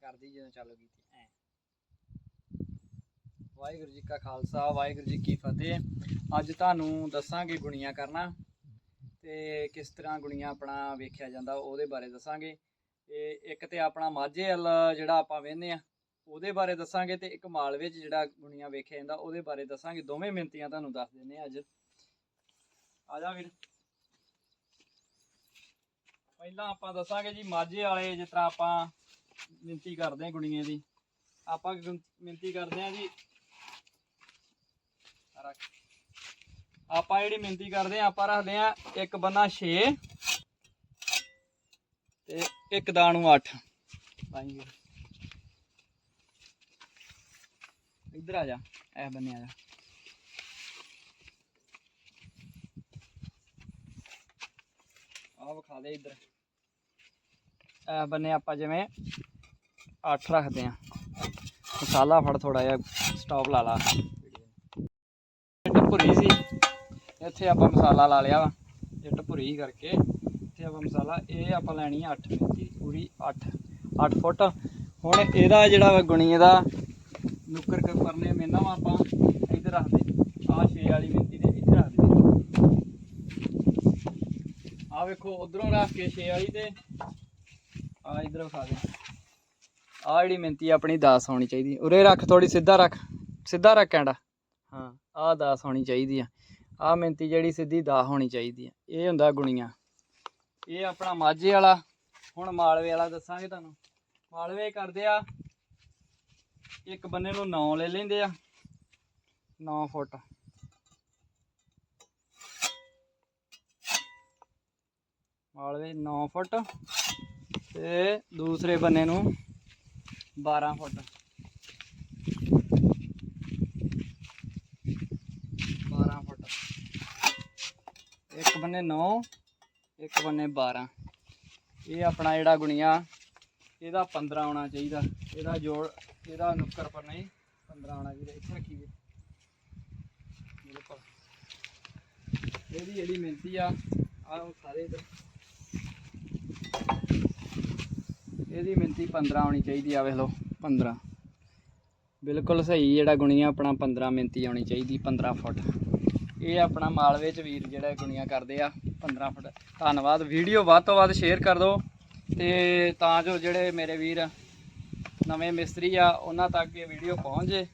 ਕਰਦੀ ਜਦੋਂ ਚਾਲੂ ਕੀਤੀ ਐ। ਵਾਹਿਗੁਰੂ ਜੀ ਕਾ ਖਾਲਸਾ, ਵਾਹਿਗੁਰੂ ਜੀ ਕੀ ਫਤਿਹ। ਅੱਜ ਤੁਹਾਨੂੰ ਦੱਸਾਂਗੇ ਗੁਣੀਆਂ ਕਰਨਾ ਤੇ ਕਿਸ ਤਰ੍ਹਾਂ ਗੁਣੀਆਂ ਆਪਣਾ ਵੇਖਿਆ ਜਾਂਦਾ, ਉਹਦੇ ਬਾਰੇ ਦੱਸਾਂਗੇ। ਤੇ ਇੱਕ ਤੇ ਆਪਣਾ ਮਾਝੇ ਵੱਲ ਜਿਹੜਾ ਆਪਾਂ ਵੇਖਦੇ ਆ ਉਹਦੇ ਬਾਰੇ ਦੱਸਾਂਗੇ ਤੇ ਇੱਕ ਮਾਲਵੇ 'ਚ ਜਿਹੜਾ ਗੁਣੀਆਂ ਵੇਖਿਆ ਜਾਂਦਾ, ਉਹਦੇ ਬਾਰੇ ਦੱਸਾਂਗੇ। ਦੋਵੇਂ ਮਿੰਤੀਆਂ ਤੁਹਾਨੂੰ ਦੱਸ ਦਿੰਨੇ ਆ ਅੱਜ। ਆ ਜਾ ਵੀਰ। ਪਹਿਲਾਂ ਆਪਾਂ ਦੱਸਾਂਗੇ ਜੀ ਮਾਝੇ ਵਾਲੇ ਜਿਸ ਤਰ੍ਹਾਂ ਆਪਾਂ ਮਿੰਤੀ ਕਰਦੇ ਆ ਗੁਣੀਆਂ ਦੀ। ਆਪਾਂ ਗੁਣ- ਮਿੰਤੀ ਕਰਦੇ ਆ ਜੀ। ਆਪਾਂ ਜਿਹੜੀ ਮਿੰਤੀ ਕਰਦੇ ਆ ਆਪਾਂ ਰੱਖਦੇ ਆ ਇੱਕ ਬੰਨਾ 6 ਤੇ ਇੱਕ ਦਾਣੂ 8 ਪਾਈਏ ਇੱਧਰ ਆ ਜਾ ਐ ਬੰਨੇ ਆ ਜਾ। ਆ ਵਿਖਾ ਦੇ ਇੱਧਰ। ਐ ਬੰਨੇ ਆਪਾਂ ਜਿਵੇਂ 8 ਰੱਖਦੇ ਆ। ਮਸਾਲਾ ਫੜ ਥੋੜਾ ਜਿਹਾ ਸਟਾਪ ਲਾ ਲਾ। ਇੱਟ ਭੁਰੀ ਸੀ। ਇੱਥੇ ਆਪਾਂ ਮਸਾਲਾ ਲਾ ਲਿਆ ਵਾ, ਇੱਟ ਭੁਰੀ ਕਰਕੇ। ਇੱਥੇ ਆਪਾਂ ਮਸਾਲਾ, ਇਹ ਆਪਾਂ ਲੈਣੀ ਆ 8 ਮਿੰਟੀ ਪੂਰੀ 8 8 ਫੁੱਟ। ਹੁਣ ਇਹਦਾ ਜਿਹੜਾ ਵਾ ਗੁਣੀ ਇਹਦਾ ਨੁੱਕਰ ਕ ਪਰਨੇ ਮੇਨਾ ਵਾ ਆਪਾਂ, ਇੱਧਰ ਰੱਖਦੇ ਆ 6 ਵਾਲੀ ਮਿੰਟੀ ਦੇ ਇੱਧਰ ਰੱਖ ਦੇ। ਆ ਵੇਖੋ, ਉਧਰੋਂ ਰੱਖ ਕੇ 6 ਵਾਲੀ ਤੇ ਆ ਇਧਰ ਵਿਖਾ ਦੇ। ਆਹ ਜਿਹੜੀ ਮਿੰਤੀ ਆਪਣੀ ਦਾਸ ਹੋਣੀ ਚਾਹੀਦੀ। ਉਰੇ ਰੱਖ ਥੋੜੀ ਸਿੱਧਾ ਰੱਖ। ਸਿੱਧਾ ਰੱਖ ਕੈਂਡਾ। ਹਾਂ, ਆਹ ਦਾਸ ਹੋਣੀ ਚਾਹੀਦੀ ਆ। ਆ ਮਿੰਤੀ ਜਿਹੜੀ ਸਿੱਧੀ 10 ਹੋਣੀ ਚਾਹੀਦੀ ਆ। ਇਹ ਹੁੰਦਾ ਗੁਣੀਆਂ। ਇਹ ਆਪਣਾ ਮਾਝੇ ਵਾਲਾ। ਹੁਣ ਮਾਲਵੇ ਵਾਲਾ ਦੱਸਾਂਗੇ ਤੁਹਾਨੂੰ। ਮਾਲਵੇ ਕਰਦੇ ਆ। ਇੱਕ ਬੰਨੇ ਨੂੰ 9 ਲੈ ਲੈਂਦੇ ਆ। 9 ਫੁੱਟ। ਮਾਲਵੇ 9 ਫੁੱਟ। ਤੇ ਦੂਸਰੇ ਬੰਨੇ ਨੂੰ 12 ਫੁੱਟ। 12 ਫੁੱਟ। ਇੱਕ ਬੰਨੇ 9 ਇੱਕ ਬੰਨੇ 12 ਇਹ ਆਪਣਾ ਜਿਹੜਾ ਗੁਣੀਆ, ਇਹਦਾ 15 ਆਉਣਾ ਚਾਹੀਦਾ। ਇਹਦਾ ਜੋੜ, ਇਹਦਾ ਨੁੱਕਰ ਪਰ ਨਹੀਂ 15 ਆਉਣਾ ਚਾਹੀਦਾ। ਇੱਥੇ ਰੱਖੀ ਵੀ ਮੇਰੇ ਕੋਲ ਇਹਦੀ ਜਿਹੜੀ ਮਿੰਤੀ ਆ ਆ ਸਾਰੇ ਇਧਰ। ਇਹਦੀ ਮਿੰਤੀ 15 ਆਉਣੀ ਚਾਹੀਦੀ ਆ, ਵੇਖ ਲਓ 15 ਬਿਲਕੁਲ ਸਹੀ ਜਿਹੜਾ ਗੁਣੀਆ ਆਪਣਾ 15 ਮਿੰਤੀ ਆਉਣੀ ਚਾਹੀਦੀ 15 ਫੁੱਟ। ਇਹ ਆਪਣਾ ਮਾਲਵੇ ਚ ਵੀਰ ਜਿਹੜਾ ਗੁਣੀਆਂ ਕਰਦੇ ਆ 15 ਫੁੱਟ। ਧੰਨਵਾਦ। ਵੀਡੀਓ ਵੱਧ ਤੋਂ ਵੱਧ ਸ਼ੇਅਰ ਕਰ ਦਿਓ ਤੇ ਤਾਂ ਜੋ ਜਿਹੜੇ ਮੇਰੇ ਵੀਰ ਨਵੇਂ ਮਿਸਤਰੀ ਆ, ਉਹਨਾਂ ਤੱਕ ਇਹ ਵੀਡੀਓ ਪਹੁੰਚ। ਜੇ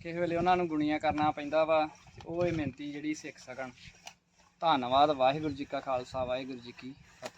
ਕਿਸੇ ਵੇਲੇ ਉਹਨਾਂ ਨੂੰ ਗੁਣੀਆਂ ਕਰਨਾ ਪੈਂਦਾ ਵਾ, ਉਹ ਇਹ ਮਿਹਨਤੀ ਜਿਹੜੀ ਸਿੱਖ ਸਕਣ। ਧੰਨਵਾਦ। ਵਾਹਿਗੁਰੂ ਜੀ ਕਾ ਖਾਲਸਾ, ਵਾਹਿਗੁਰੂ ਜੀ ਕੀ ਫਤਿਹ।